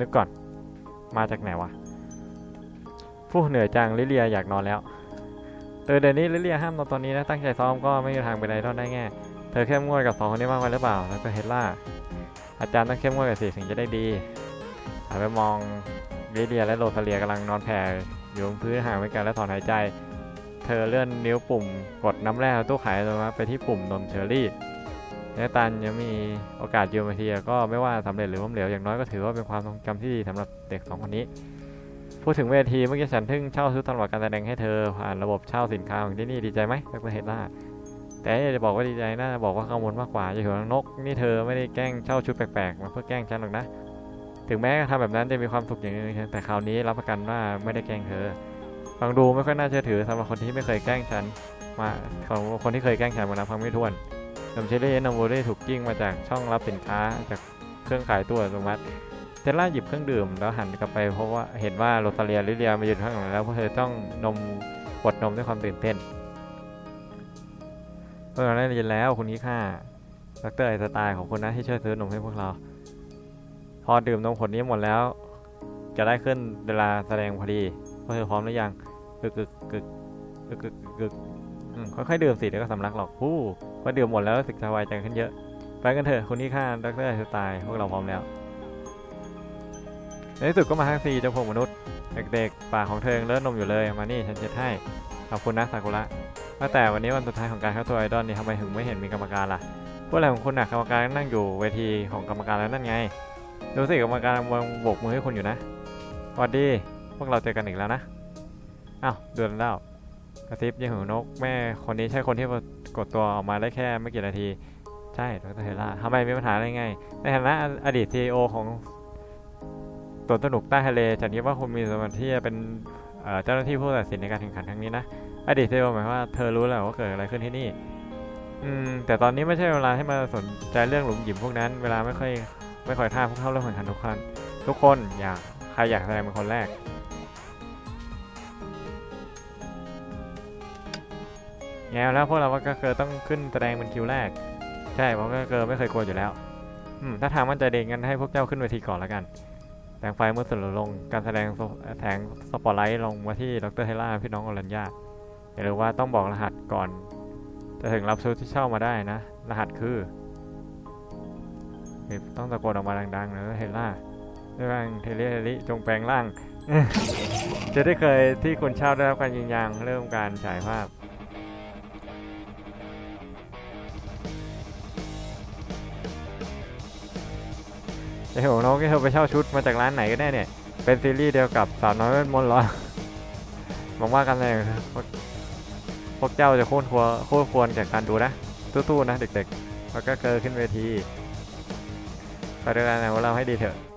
นึกก่อน มาจากไหนวะผู้เหนื่อยจังลิเลียอยากนอนแล้ว เออเดี๋ยวนี้ลิเลียห้ามนอนตอนนี้นะตั้งใจซ้อมก็ไม่มีทางเป็นไอดได้แง่เธอเข้มงวดกับสองคนนี้มากไปหรือเปล่า แล้วก็เฮดล่า อาจารย์ต้องเข้มงวดกับสิถึงจะได้ดีหันไปมองลิเลียและโรซาเลียกำลังนอนแผ่อยู่บนพื้นห่างไปกันและถอนหายใจ เธอเลื่อนนิ้วปุ่มกดน้ำแร่ตู้ขายตัวมาไปที่ปุ่มนมเชอร์ รี่เนตันยังมีโอกาสยืมมาทีก็ไม่ว่าสำเร็จหรือล้มเหลวอย่างน้อยก็ถือว่าเป็นความทรงจำที่ดีสำหรับเด็กสองคนนี้ พูดถึงเวทีเมื่อกี้ฉันเพิ่งเช่าชุดตลอดการแสดงให้เธอผ่านระบบเช่าสินค้าของที่นี่ดีใจไหมดรเฮดล่าแต่จะบอกว่าดีใจน่าจะบอกว่ากังวลมากกว่าจะหัวนกนี่เธอไม่ได้แกล้งเช่าชุดแปลกๆมาเพื่อแกล้งฉันหรอกนะถึงแม้ทำแบบนั้นจะมีความสุขอย่างนึงแต่คราวนี้รับประกันว่าไม่ได้แกล้งเธอฟังดูไม่ค่อยน่าเชื่อถือสำหรับคนที่ไม่เคยแกล้งฉันมาของคนที่เคยแกล้งฉันมานับพังไม่ถ้วน นมเชลลี่นมโวได้ถูกกิ้งมาจากช่องรับสินค้าจากเครื่องขายตัวอัตโนมัติเทสล่าหยิบเครื่องดื่มแล้วหันกลับไปเพราะว่าเห็นว่าโรซาเลียลิเลียมายืนข้างหลังแล้วเพราะเธอต้องนมกดนมด้วยความตื่นเต้นเมื่อเราได้ยินแล้วคุณนี้ค่าดรไอน์สไตล์ของคุณนะที่ช่วยซื้อนมให้พวกเรา พอดื่มนมผลนี้หมดแล้ว จะได้ขึ้นเวลาแสดงพอดีพวกเธอพร้อมหรือยังกึกกึกกึก กึกกึกกึกอืมค่อยๆดื่มสิเดี๋ยวก็สำลักหรอกฮู้พอดื่มหมดแล้วรู้สึกสบายใจขึ้นเยอะ ไปกันเถอะคุณนี่ค่าดรสไตล์พวกเราพร้อมแล้ว ในที่สุดก็มาทั้งสี่เจ้าพวกมนุษย์ เด็กๆปากของเธอเลิศนมอยู่เลย มานี่ฉันเช็ดให้ขอบคุณนะซากุระว่าแต่วันนี้วันสุดท้ายของการเข้าทัวร์ไอดอลนี่ทำไมถึงไม่เห็นมีกรรมการล่ะพวกอะไรของคุณน่ะกรรมการนั่งอยู่เวทีของกรรมการแล้วนั่นไงดูสิกรรมการวางโบกมือให้คุณอยู่นะสวัสดี พวกเราเจอกันอีกแล้วนะอ้าวเดือนแล้ว กระซิบยังหูนกแม่คนนี้ใช่คนที่กดตัวออกมาได้แค่ไม่กี่นาที ใช่ดรเฮล่าทำไมมีปัญหาอะไรไง ในฐานะอดีตซีอของตัวสนุกใต้ทะเลฉันคิดว่าคุณมีสมบัติที่จะเป็นเจ้าหน้าที่ผู้ตัดสินในการแข่งขันครั้งนี้นะอดีตซีอหมายว่าเธอรู้แล้วว่าเกิดอะไรขึ้นที่นี่ อืม แต่ตอนนี้ไม่ใช่เวลาให้มาสนใจเรื่องหลุมหยิมพวกนั้น เวลาไม่ค่อยไม่ค่อยท่าพวกเข้าเรื่องแข่งขันทุกคนทุกคนอยากใครอยากแสดงเป็นคนแรก แง่แล้วพวกเราว่าก็เคยต้องขึ้นแสดงเป็นคิวแรก ใช่เพราะก็เคยไม่เคยกลัวอยู่แล้วอืมถ้าทางมั่นใจเด็กงั้นให้พวกเจ้าขึ้นเวทีก่อนแล้วกันแสงไฟเมื่อสุดลงการแสดงแสงสปอตไลท์ลงมาที่ดรเฮล่าพี่น้องอรัญญาอย่าลืมว่าต้องบอกรหัสก่อน จะถึงรับชุดที่เช่ามาได้นะ รหัสคือต้องตะโกนออกมาดังๆนะเฮล่าด้วยร่างเทเลลิจงแปลงร่าง จะได้เคยที่คุณเช่าได้รับการยินยันเริ่มการฉายภาพ ไอ้โหน้องที่เธอไปเช่าชุดมาจากร้านไหนกันแน่เนี่ย เป็นซีรีส์เดียวกับสาวน้อยเวทมนต์เหรอหวังว่ากันเลยพวกพวกเจ้าจะโค่นควรโค่นควรจากการดูนะสู้ๆนะเด็กๆ แล้วก็เกิดขึ้นเวทีไปด้วยกันนะว่าเราให้ดีเถอะ